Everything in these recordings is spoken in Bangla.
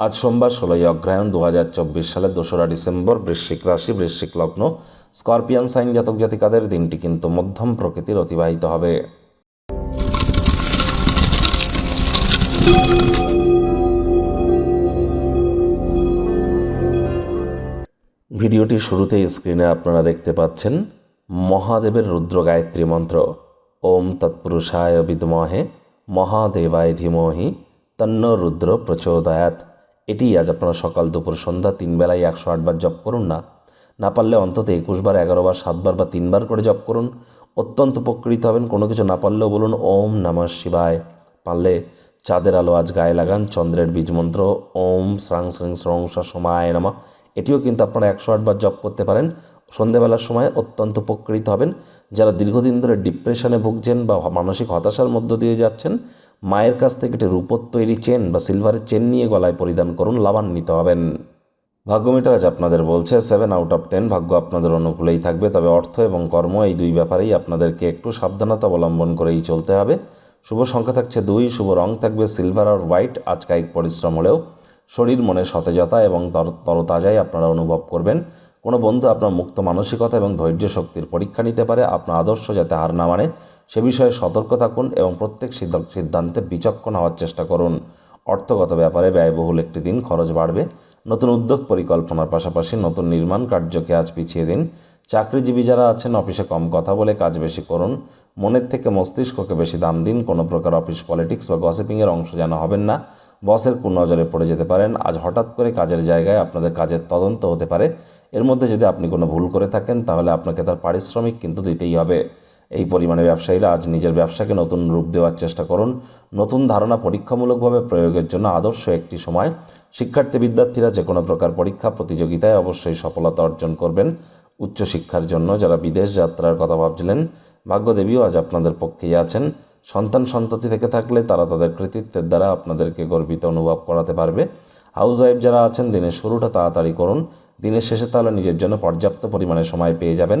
আজ সোমবার ষোলোই অগ্রায়ণ দু হাজার চব্বিশ সালের দোসরা ডিসেম্বর বৃশ্চিক রাশি, বৃশ্চিক লগ্ন। স্করপিয়ান সাইন জাতক জাতিকাদের দিনটি কিন্তু মধ্যম প্রকৃতির অতিবাহিত হবে। ভিডিওটি শুরুতেই স্ক্রিনে আপনারা দেখতে পাচ্ছেন মহাদেবের রুদ্র গায়ত্রী মন্ত্র। ওম তৎপুরুষায় বিদমহে মহাদেবায় ধীমহি তন্ন রুদ্র প্রচোদয়াত এটি আজ আপনারা সকাল দুপুর সন্ধ্যা তিন বেলায় একশো আটবার জপ করুন না। না পারলে অন্তত একুশ বার, এগারো বার সাতবার বা তিনবার করে জপ করুন। অত্যন্ত উপকৃত হবেন। কোনো কিছু না পারলেও বলুন, ওম নমঃ শিবায়। পারলে চাঁদের আলো আজ গায়ে লাগান, চন্দ্রের বীজ মন্ত্র, ওম স্রাং স্রিং স্রং সমায় নামা। এটিও কিন্তু আপনারা একশো আটবার জপ করতে পারেন। সন্ধেবেলার সময় অত্যন্ত উপকৃত হবেন। যারা দীর্ঘদিন ধরে ডিপ্রেশনে ভুগছেন বা মানসিক হতাশার মধ্য দিয়ে যাচ্ছেন মায়ের কাছ থেকে একটি রূপোর তৈরি চেন বা সিলভারের চেন নিয়ে গলায় পরিধান করুন, লাভান্বিত হবেন। ভাগ্যমিটার আজ আপনাদের বলছে সেভেন আউট অফ টেন ভাগ্য আপনাদের অনুকূলেই থাকবে, তবে অর্থ এবং কর্ম এই দুই ব্যাপারেই আপনাদেরকে একটু সাবধানতা অবলম্বন করেই চলতে হবে। শুভ সংখ্যা থাকছে দুই, শুভ রং থাকবে সিলভার আর হোয়াইট আজ কায়িক পরিশ্রম হলেও শরীর, মনে সতেজতা এবং তর- তরতাজাই আপনারা অনুভব করবেন। কোনো বন্ধু আপনার মুক্ত মানসিকতা এবং ধৈর্য শক্তির পরীক্ষা নিতে পারে, আপনার আদর্শ যাতে হার না মানে। সে বিষয়ে সতর্ক থাকুন এবং প্রত্যেক সিদ্ধ- সিদ্ধান্তে বিচক্ষণ হওয়ার চেষ্টা করুন। অর্থগত ব্যাপারে ব্যয়বহুল একটি দিন খরচ বাড়বে। নতুন উদ্যোগ পরিকল্পনার পাশাপাশি নতুন নির্মাণ কার্যকে আজ পিছিয়ে দিন। চাকরিজীবী যারা আছেন, অফিসে কম কথা বলে কাজ বেশি করুন। মনের থেকে মস্তিষ্ককে বেশি দাম দিন। কোনো প্রকার অফিস পলিটিক্স বা গসিপিংয়ের অংশ যেন হবেন না। বসের নজরে পড়ে যেতে পারেন। আজ হঠাৎ করে কাজের জায়গায় আপনাদের কাজের তদন্ত হতে পারে। এর মধ্যে যদি আপনি কোনো ভুল করে থাকেন, তাহলে আপনাকে তার পারিশ্রমিক কিন্তু দিতেই হবে। এই পরিমাণে ব্যবসায়ীরা আজ নিজের ব্যবসাকে নতুন রূপ দেওয়ার চেষ্টা করুন। নতুন ধারণা পরীক্ষামূলকভাবে প্রয়োগের জন্য আদর্শ একটি সময়। শিক্ষার্থী বিদ্যার্থীরা যে কোনো প্রকার পরীক্ষা, প্রতিযোগিতায় অবশ্যই সফলতা অর্জন করবেন। উচ্চশিক্ষার জন্য যারা বিদেশ যাত্রার কথা ভাবছিলেন, ভাগ্যদেবীও আজ আপনাদের পক্ষেই আছেন। সন্তান সন্ততি থেকে থাকলে তারা তাদের কৃতিত্বের দ্বারা আপনাদেরকে গর্বিত অনুভব করাতে পারবে। হাউস ওয়াইফ যারা আছেন, দিনের শুরুটা তাড়াতাড়ি করুন। দিনের শেষে তাহলে নিজের জন্য পর্যাপ্ত পরিমাণে সময় পেয়ে যাবেন।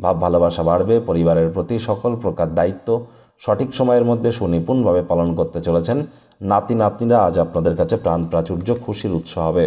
ভাব ভালোবাসা বাড়বে, পরিবারের প্রতি সকল প্রকার দায়িত্ব সঠিক সময়ের মধ্যে সুনিপুণভাবে পালন করতে চলেছেন। নাতি নাতনিরা আজ আপনাদের কাছে প্রাণ প্রাচুর্য, খুশির উৎস হবে।